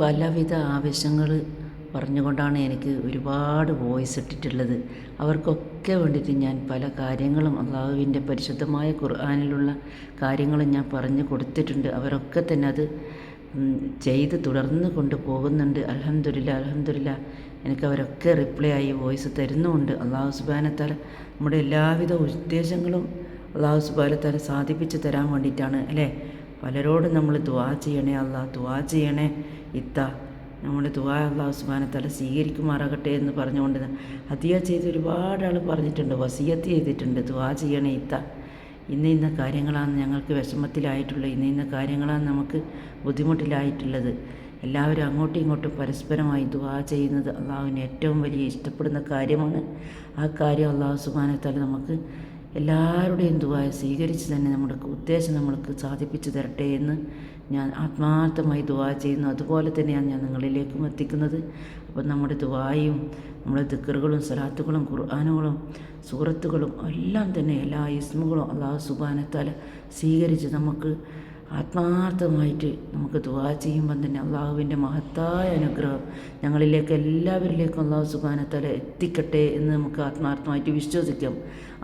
പലവിധ ആവശ്യങ്ങൾ പറഞ്ഞുകൊണ്ടാണ് എനിക്ക് ഒരുപാട് വോയിസ് ഇട്ടിട്ടുള്ളത്. അവർക്കൊക്കെ വേണ്ടിയിട്ട് ഞാൻ പല കാര്യങ്ങളും അള്ളാഹുവിന്റെ പരിശുദ്ധമായ ഖുർആാനിലുള്ള കാര്യങ്ങളും ഞാൻ പറഞ്ഞു കൊടുത്തിട്ടുണ്ട്. അവരൊക്കെ തന്നെ അത് ചെയ്ത് തുടർന്ന് കൊണ്ട് പോകുന്നുണ്ട്. അലഹമില്ല അലഹമില്ല എനിക്ക് അവരൊക്കെ റിപ്ലൈ ആയി വോയിസ് തരുന്നുമുണ്ട്. അള്ളാഹു സുബാനത്താൽ നമ്മുടെ എല്ലാവിധ ഉദ്ദേശങ്ങളും അള്ളാഹു സുബാനത്താൽ സാധിപ്പിച്ച് തരാൻ വേണ്ടിയിട്ടാണ് അല്ലേ? പലരോടും നമ്മൾ ദുവാ ചെയ്യണേ അള്ളാഹ് ദുവാ ചെയ്യണേ. ഇത്ത നമ്മുടെ ദുവാ അള്ളാഹു സുബാനത്താൽ സ്വീകരിക്കുമാറാകട്ടെ എന്ന് പറഞ്ഞുകൊണ്ട് അതിയ ചെയ്ത് ഒരുപാട് ആൾ പറഞ്ഞിട്ടുണ്ട് വസീയത്ത് ചെയ്തിട്ടുണ്ട് ദുആ ചെയ്യണേ ഇത്ത. ഇന്ന ഇന്ന കാര്യങ്ങളാണ് ഞങ്ങൾക്ക് വിഷമത്തിലായിട്ടുള്ളത് ഇന്ന ഇന്ന കാര്യങ്ങളാണ് നമുക്ക് ബുദ്ധിമുട്ടിലായിട്ടുള്ളത്. എല്ലാവരും അങ്ങോട്ടും ഇങ്ങോട്ടും പരസ്പരമായി ദുവാ ചെയ്യുന്നത് അള്ളാഹുവിന് ഏറ്റവും വലിയ ഇഷ്ടപ്പെടുന്ന കാര്യമാണ്. ആ കാര്യം അള്ളാഹു സുബാനത്താൽ നമുക്ക് എല്ലാവരുടെയും ദുവായ സ്വീകരിച്ച് തന്നെ നമ്മുടെ ഉദ്ദേശം നമ്മൾക്ക് സാധിപ്പിച്ചു തരട്ടെ എന്ന് ഞാൻ ആത്മാർത്ഥമായി ദുവാ ചെയ്യുന്നു. അതുപോലെ തന്നെയാണ് ഞാൻ നിങ്ങളിലേക്കും എത്തിക്കുന്നത്. അപ്പം നമ്മുടെ ദുവായും നമ്മുടെ ദിക്കറുകളും സലാത്തുകളും ഖുർആാനുകളും സൂറത്തുകളും എല്ലാം തന്നെ എല്ലാ ഇസ്മുകളും അള്ളാഹു സുബാനത്താൽ സ്വീകരിച്ച് നമുക്ക് ആത്മാർത്ഥമായിട്ട് നമുക്ക് ദുവാ ചെയ്യുമ്പം തന്നെ അള്ളാഹുവിന്റെ മഹത്തായ അനുഗ്രഹം ഞങ്ങളിലേക്ക് എല്ലാവരിലേക്കും അള്ളാഹു സുബാനത്തല എത്തിക്കട്ടെ എന്ന് നമുക്ക് ആത്മാർത്ഥമായിട്ട് വിശ്വസിക്കാം.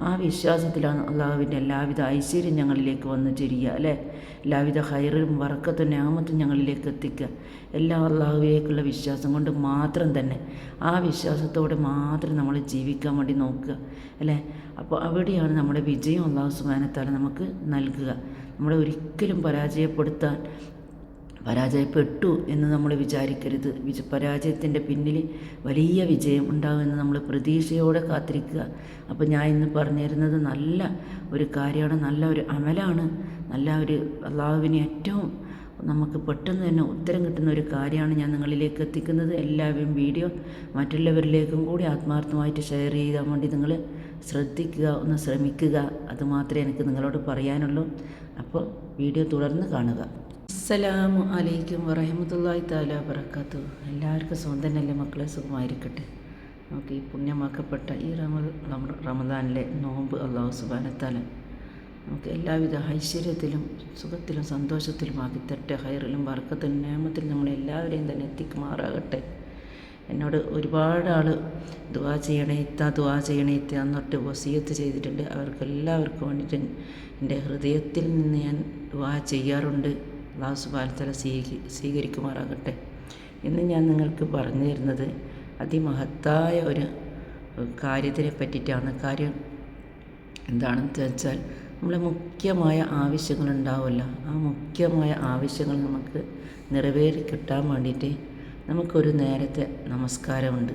ആ വിശ്വാസത്തിലാണ് അള്ളാഹുവിന്റെ എല്ലാവിധ ഐശ്വര്യം ഞങ്ങളിലേക്ക് വന്നു ചേരുക അല്ലേ? എല്ലാവിധ ഹൈറും വറക്കത്തും ഞാമത്തും ഞങ്ങളിലേക്ക് എത്തിക്കുക. എല്ലാ അള്ളാഹുവിലേക്കുള്ള വിശ്വാസം കൊണ്ട് മാത്രം തന്നെ ആ വിശ്വാസത്തോടെ മാത്രം നമ്മൾ ജീവിക്കാൻ വേണ്ടി നോക്കുക അല്ലേ? അപ്പോൾ അവിടെയാണ് നമ്മുടെ വിജയം അള്ളാഹു സുബാനത്താൽ നമുക്ക് നൽകുക. നമ്മളെ ഒരിക്കലും പരാജയപ്പെടുത്താൻ പരാജയപ്പെട്ടു എന്ന് നമ്മൾ വിചാരിക്കരുത്. വിജ പരാജയത്തിന്റെ പിന്നിൽ വലിയ വിജയം ഉണ്ടാകുമെന്ന് നമ്മൾ പ്രതീക്ഷയോടെ കാത്തിരിക്കുക. അപ്പോൾ ഞാൻ ഇന്ന് പറഞ്ഞു തരുന്നത് നല്ല ഒരു കാര്യമാണ് നല്ല ഒരു അമലാണ് നല്ല ഒരു അള്ളാഹുവിന് ഏറ്റവും നമുക്ക് പെട്ടെന്ന് തന്നെ ഉത്തരം കിട്ടുന്ന ഒരു കാര്യമാണ് ഞാൻ നിങ്ങളിലേക്ക് എത്തിക്കുന്നത്. എല്ലാവരും വീഡിയോ മറ്റുള്ളവരിലേക്കും കൂടി ആത്മാർത്ഥമായിട്ട് ഷെയർ ചെയ്യാൻ വേണ്ടി നിങ്ങൾ ശ്രദ്ധിക്കുക ഒന്ന് ശ്രമിക്കുക. അതുമാത്രമേ എനിക്ക് നിങ്ങളോട് പറയാനുള്ളൂ. അപ്പോൾ വീഡിയോ തുടർന്ന് കാണുക. അസ്സലാമു അലൈക്കും വറഹമുല്ലായി താല വറക്കാത്തു എല്ലാവർക്കും സ്വന്തം നല്ല മക്കളെ? സുഖമായിരിക്കട്ടെ. നമുക്ക് ഈ പുണ്യമാക്കപ്പെട്ട ഈ റമ റമ- റമദാനിലെ നോമ്പ് അള്ളാഹു സുബാനത്താല നമുക്ക് എല്ലാവിധ ഐശ്വര്യത്തിലും സുഖത്തിലും സന്തോഷത്തിലും ആക്കിത്തരട്ടെ. ഹൈറിലും വർക്കത്തിലും നിയമത്തിലും നമ്മളെല്ലാവരെയും തന്നെ എത്തിക്കുമാറാകട്ടെ. എന്നോട് ഒരുപാട് ആൾ ദുവാ ചെയ്യണേ ഇത്ത ദുവാ ചെയ്യണേ ഇത്ത എന്നിട്ട് വസീയത്ത് ചെയ്തിട്ടുണ്ട്. അവർക്കെല്ലാവർക്കും വേണ്ടിയിട്ട് എന്റെ ഹൃദയത്തിൽ നിന്ന് ഞാൻ ദുവാ ചെയ്യാറുണ്ട്. അള്ളാഹു സുബാനത്തല സ്വീകരി സ്വീകരിക്കുമാറാകട്ടെ. ഇന്ന് ഞാൻ നിങ്ങൾക്ക് പറഞ്ഞു തരുന്നത് അതിമഹത്തായ ഒരു കാര്യത്തിനെ പറ്റിയിട്ടാണ് കാര്യം എന്താണെന്ന് വെച്ചാൽ നമ്മളെ മുഖ്യമായ ആവശ്യങ്ങളുണ്ടാവുമല്ലോ. ആ മുഖ്യമായ ആവശ്യങ്ങൾ നമുക്ക് നിറവേറി കിട്ടാൻ വേണ്ടിയിട്ട് നമുക്കൊരു നേരത്തെ നമസ്കാരമുണ്ട്.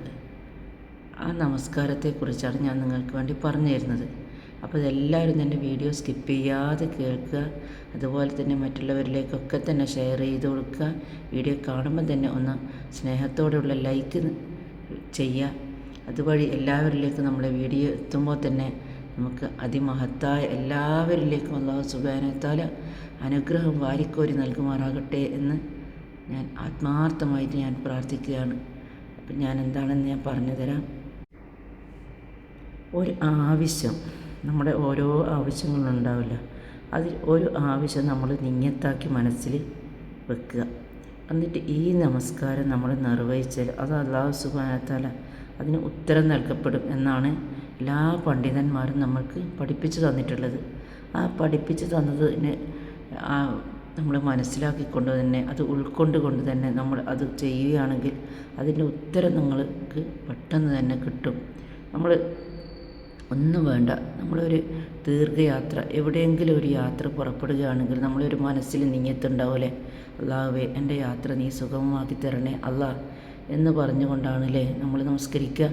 ആ നമസ്കാരത്തെക്കുറിച്ചാണ് ഞാൻ നിങ്ങൾക്ക് വേണ്ടി പറഞ്ഞു തരുന്നത്. അപ്പോൾ ഇതെല്ലാവരും തന്നെ വീഡിയോ സ്കിപ്പ് ചെയ്യാതെ കേൾക്കുക. അതുപോലെ തന്നെ മറ്റുള്ളവരിലേക്കൊക്കെ തന്നെ ഷെയർ ചെയ്ത് കൊടുക്കുക. വീഡിയോ കാണുമ്പോൾ തന്നെ ഒന്ന് സ്നേഹത്തോടെയുള്ള ലൈക്ക് ചെയ്യുക. അതുവഴി എല്ലാവരിലേക്കും നമ്മളെ വീഡിയോ എത്തുമ്പോൾ തന്നെ നമുക്ക് അതിമഹത്തായ എല്ലാവരിലേക്കും അള്ളാഹു സുബാനത്താല അനുഗ്രഹം വാരിക്കോരി നൽകുമാറാകട്ടെ എന്ന് ഞാൻ ആത്മാർത്ഥമായിട്ട് ഞാൻ പ്രാർത്ഥിക്കുകയാണ്. അപ്പം ഞാൻ എന്താണെന്ന് ഞാൻ പറഞ്ഞു തരാം ഒരു ആവശ്യം. നമ്മുടെ ഓരോ ആവശ്യങ്ങളുണ്ടാവില്ല. അതിൽ ഒരു ആവശ്യം നമ്മൾ നിങ്ങത്താക്കി മനസ്സിൽ വെക്കുക. എന്നിട്ട് ഈ നമസ്കാരം നമ്മൾ നിർവഹിച്ചാൽ അത് അള്ളാഹു സുബാനത്താല അതിന് ഉത്തരം നൽകപ്പെടും എന്നാണ് എല്ലാ പണ്ഡിതന്മാരും നമ്മൾക്ക് പഠിപ്പിച്ചു തന്നിട്ടുള്ളത്. ആ പഠിപ്പിച്ചു തന്നതിന് ആ നമ്മൾ മനസ്സിലാക്കിക്കൊണ്ട് തന്നെ അത് ഉൾക്കൊണ്ട് കൊണ്ട് തന്നെ നമ്മൾ അത് ചെയ്യുകയാണെങ്കിൽ അതിന്റെ ഉത്തരം നിങ്ങൾക്ക് പെട്ടെന്ന് തന്നെ കിട്ടും. നമ്മൾ ഒന്നും വേണ്ട. നമ്മളൊരു ദീർഘയാത്ര എവിടെയെങ്കിലും ഒരു യാത്ര പുറപ്പെടുകയാണെങ്കിൽ നമ്മളൊരു മനസ്സിൽ നീയത്തുണ്ടാവില്ലേ അള്ളാഹുവേ എന്റെ യാത്ര നീ സുഗമമാക്കി തരണേ അല്ലാ എന്ന് പറഞ്ഞുകൊണ്ടാണല്ലേ നമ്മൾ നമസ്കരിക്കുക.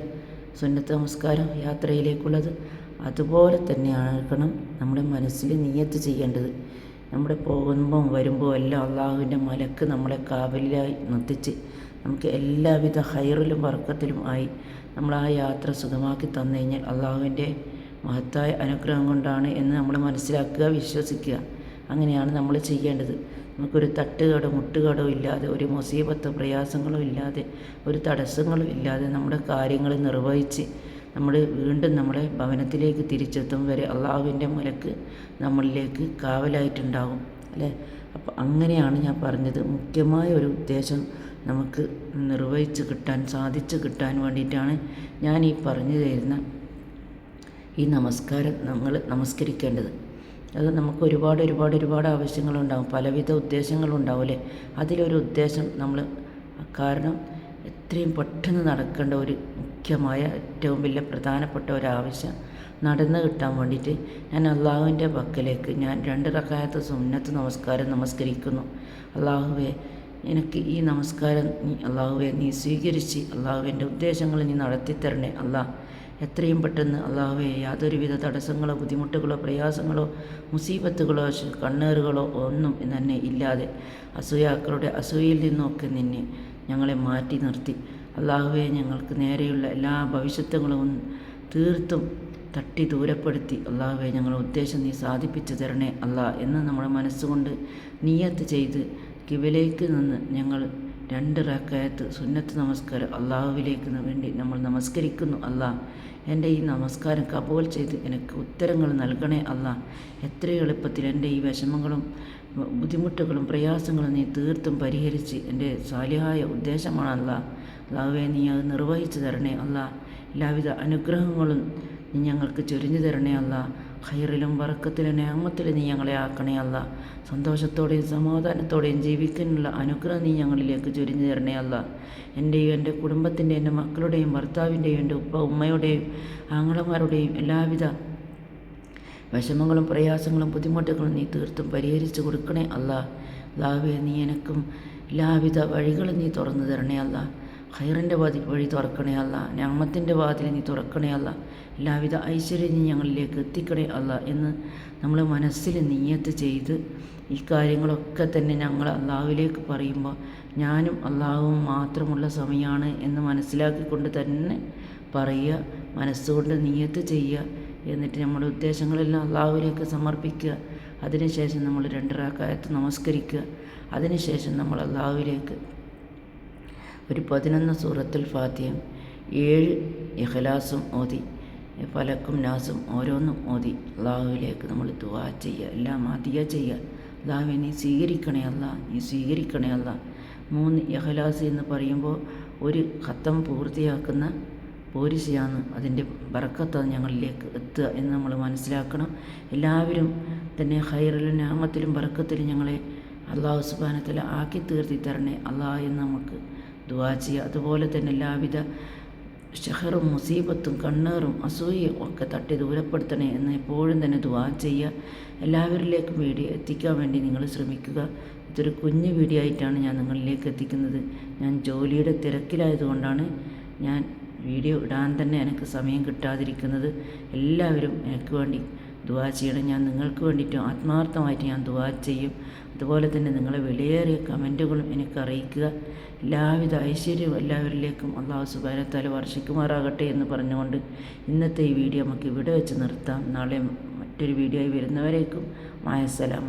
സുന്നത്ത് നമസ്കാരം യാത്രയിലേക്കുള്ളത്. അതുപോലെ തന്നെയായിരിക്കണം നമ്മുടെ മനസ്സിൽ നീയത്ത് ചെയ്യേണ്ടത്. നമ്മുടെ പോകുമ്പോൾ വരുമ്പോൾ എല്ലാം അള്ളാഹുവിന്റെ മലക്ക് നമ്മളെ കാവലിലായി നിർത്തിച്ച് നമുക്ക് എല്ലാവിധ ഹൈറിലും വർക്കത്തിലും ആയി നമ്മൾ ആ യാത്ര സുഖമാക്കി തന്നു കഴിഞ്ഞാൽ അള്ളാഹുവിന്റെ മഹത്തായ അനുഗ്രഹം കൊണ്ടാണ് എന്ന് നമ്മൾ മനസ്സിലാക്കുക വിശ്വസിക്കുക. അങ്ങനെയാണ് നമ്മൾ ചെയ്യേണ്ടത്. നമുക്കൊരു തട്ടുകടോ മുട്ടുകടോ ഇല്ലാതെ ഒരു മുസീബത്തോ പ്രയാസങ്ങളോ ഇല്ലാതെ ഒരു തടസ്സങ്ങളും ഇല്ലാതെ നമ്മുടെ കാര്യങ്ങൾ നിർവഹിച്ച് നമ്മൾ വീണ്ടും നമ്മളെ ഭവനത്തിലേക്ക് തിരിച്ചെത്തും വരെ അള്ളാഹുവിന്റെ മുലക്ക് നമ്മളിലേക്ക് കാവലായിട്ടുണ്ടാകും അല്ലേ? അപ്പോൾ അങ്ങനെയാണ് ഞാൻ പറഞ്ഞത്. മുഖ്യമായ ഒരു ഉദ്ദേശം നമുക്ക് നിർവഹിച്ച് കിട്ടാൻ സാധിച്ചു കിട്ടാൻ വേണ്ടിയിട്ടാണ് ഞാൻ ഈ പറഞ്ഞു തരുന്ന ഈ നമസ്കാരം നമ്മൾ നമസ്കരിക്കേണ്ടത്. അത് നമുക്ക് ഒരുപാട് ഒരുപാട് ഒരുപാട് ആവശ്യങ്ങളുണ്ടാകും പലവിധ ഉദ്ദേശങ്ങളുണ്ടാവില്ലേ അതിലൊരു ഉദ്ദേശം നമ്മൾ കാരണം എത്രയും പെട്ടെന്ന് നടക്കേണ്ട ഒരു മുഖ്യമായ ഏറ്റവും വലിയ പ്രധാനപ്പെട്ട ഒരാവശ്യം നടന്നു കിട്ടാൻ വേണ്ടിയിട്ട് ഞാൻ അള്ളാഹുവിന്റെ പക്കലേക്ക് ഞാൻ രണ്ട് റക്കായത്ത് സുന്നത്ത് നമസ്കാരം നമസ്കരിക്കുന്നു. അള്ളാഹുവെ എനിക്ക് ഈ നമസ്കാരം നീ അള്ളാഹുവെ നീ സ്വീകരിച്ച് അള്ളാഹുവിന്റെ ഉദ്ദേശങ്ങൾ നീ നടത്തിത്തരണേ അള്ളാഹ് എത്രയും പെട്ടെന്ന് അള്ളാഹുവെ യാതൊരുവിധ തടസ്സങ്ങളോ ബുദ്ധിമുട്ടുകളോ പ്രയാസങ്ങളോ മുസീബത്തുകളോ കണ്ണേറുകളോ ഒന്നും തന്നെ ഇല്ലാതെ അസൂയാക്കളുടെ അസൂയയിൽ നിന്നൊക്കെ നിന്നെ ഞങ്ങളെ മാറ്റി നിർത്തി. അള്ളാഹുവെ ഞങ്ങൾക്ക് നേരെയുള്ള എല്ലാ ഭവിഷ്യത്തുകളും തീർത്തും തട്ടി ദൂരപ്പെടുത്തി. അള്ളാഹുവെ ഞങ്ങളുടെ ഉദ്ദേശം നീ സാധിപ്പിച്ചു തരണേ അല്ല എന്ന് നമ്മുടെ മനസ്സുകൊണ്ട് നീയത്ത് ചെയ്ത് കിവിലേക്ക് നിന്ന് ഞങ്ങൾ രണ്ട് റക്കായത്ത് സുന്നത്ത് നമസ്കാരം അള്ളാഹുവിലേക്ക് വേണ്ടി നമ്മൾ നമസ്കരിക്കുന്നു അല്ല എന്റെ ഈ നമസ്കാരം കബൂൽ ചെയ്ത് എനിക്ക് ഉത്തരങ്ങൾ നൽകണേ അല്ല എത്ര എളുപ്പത്തിൽ എന്റെ ഈ വിഷമങ്ങളും ബുദ്ധിമുട്ടുകളും പ്രയാസങ്ങളും നീ തീർത്തും പരിഹരിച്ച് എന്റെ സാലിഹായ ഉദ്ദേശമാണ് അല്ലാവേ നീ അത് നിർവഹിച്ചു തരണേ അല്ല. എല്ലാവിധ അനുഗ്രഹങ്ങളും നീ ഞങ്ങൾക്ക് ചൊരിഞ്ഞു തരണേ അല്ല. ഹൈറിലും വറക്കത്തിലും നേമത്തിലും നീ ഞങ്ങളെ ആക്കണേ അല്ല. സന്തോഷത്തോടെയും സമാധാനത്തോടെയും ജീവിക്കാനുള്ള അനുഗ്രഹം നീ ഞങ്ങളിലേക്ക് ചൊരിഞ്ഞു തരണേ അല്ല. എന്റെയും എന്റെ കുടുംബത്തിന്റെയും എന്റെ മക്കളുടെയും ഭർത്താവിന്റെയും എന്റെ ഉപ്പ ഉമ്മയുടെയും ആങ്ങളമാരുടെയും എല്ലാവിധ വിഷമങ്ങളും പ്രയാസങ്ങളും ബുദ്ധിമുട്ടുകളും നീ തീർത്തും പരിഹരിച്ചു കൊടുക്കണേ അല്ല. ലാവേ നീ എനക്കും എല്ലാവിധ വഴികളും നീ തുറന്നു തരണേ അല്ല. ഹൈറിന്റെ വാതിൽ വഴി തുറക്കണേ അല്ല ഞാമത്തിന്റെ വാതിൽ നീ തുറക്കണേ അല്ല എല്ലാവിധ ഐശ്വര്യം നീ ഞങ്ങളിലേക്ക് എത്തിക്കണേ അല്ല എന്ന് നമ്മൾ മനസ്സിൽ നീയത്ത് ചെയ്ത് ഈ കാര്യങ്ങളൊക്കെ തന്നെ ഞങ്ങൾ അള്ളാഹുവിലേക്ക് പറയുമ്പോൾ ഞാനും അള്ളാഹുവും മാത്രമുള്ള സമയമാണ് എന്ന് മനസ്സിലാക്കിക്കൊണ്ട് തന്നെ പറയുക മനസ്സുകൊണ്ട് നീയത്ത് ചെയ്യുക എന്നിട്ട് നമ്മുടെ ഉദ്ദേശങ്ങളെല്ലാം അള്ളാഹുവിലേക്ക് സമർപ്പിക്കുക. അതിനുശേഷം നമ്മൾ രണ്ടരാക്കായത്ത് നമസ്കരിക്കുക. അതിനുശേഷം നമ്മൾ അള്ളാഹുവിലേക്ക് ഒരു പതിനൊന്ന് സൂറത്തുൽ ഫാത്തിയം ഏഴ് ഇഖലാസും ഓതി. ഫലക്കും നാസും ഓരോന്നും ഓതി. അള്ളാഹുവിലേക്ക് നമ്മൾ ദുവാ ചെയ്യുക. എല്ലാം ആദ്യ ചെയ്യുക. അള്ളാഹുവെ നീ സ്വീകരിക്കണേ അല്ല നീ സ്വീകരിക്കണേ അല്ല മൂന്ന് ഇഖലാസ് എന്ന് പറയുമ്പോൾ ഒരു ഖത്തം പൂർത്തിയാക്കുന്ന പോരിശയാണ്. അതിന്റെ ബറക്കത്ത് ഞങ്ങളിലേക്ക് എത്തുക എന്ന് നമ്മൾ മനസ്സിലാക്കണം. എല്ലാവരും തന്നെ ഹൈറിലും നാമത്തിലും ബറക്കത്തിലും ഞങ്ങളെ അള്ളാഹു സുബാനത്തിൽ ആക്കി തീർത്തി തരണേ അള്ളാഹ് എന്ന് നമുക്ക് ദുവാ ചെയ്യുക. അതുപോലെ തന്നെ എല്ലാവിധ ഷഹറും മുസീബത്തും കണ്ണേറും അസൂയയും ഒക്കെ തട്ടി ദൂരപ്പെടുത്തണേ എന്ന് എപ്പോഴും തന്നെ ദുവാ ചെയ്യുക. എല്ലാവരിലേക്കും വീഡിയോ എത്തിക്കാൻ വേണ്ടി നിങ്ങൾ ശ്രമിക്കുക. ഇതൊരു കുഞ്ഞു വീഡിയോ ആയിട്ടാണ് ഞാൻ നിങ്ങളിലേക്ക് എത്തിക്കുന്നത്. ഞാൻ ജോലിയുടെ തിരക്കിലായതുകൊണ്ടാണ് ഞാൻ വീഡിയോ ഇടാൻ തന്നെ എനിക്ക് സമയം കിട്ടാതിരിക്കുന്നത്. എല്ലാവരും എനിക്ക് വേണ്ടി ദുവാ ചെയ്യണം. ഞാൻ നിങ്ങൾക്ക് വേണ്ടിയിട്ടും ആത്മാർത്ഥമായിട്ട് ഞാൻ ദുവാ ചെയ്യും. അതുപോലെ തന്നെ നിങ്ങളെ വിലയേറിയ കമന്റുകളും എനിക്ക് അറിയിക്കുക. എല്ലാവിധ ഐശ്വര്യവും എല്ലാവരിലേക്കും അള്ളാഹു സുബാനത്താല വർഷിക്കുമാറാകട്ടെ എന്ന് പറഞ്ഞുകൊണ്ട് ഇന്നത്തെ ഈ വീഡിയോ നമുക്ക് ഇവിടെ വെച്ച് നിർത്താം. നാളെ മറ്റൊരു വീഡിയോ ആയി വരുന്നവരേക്കും മായസലാമ.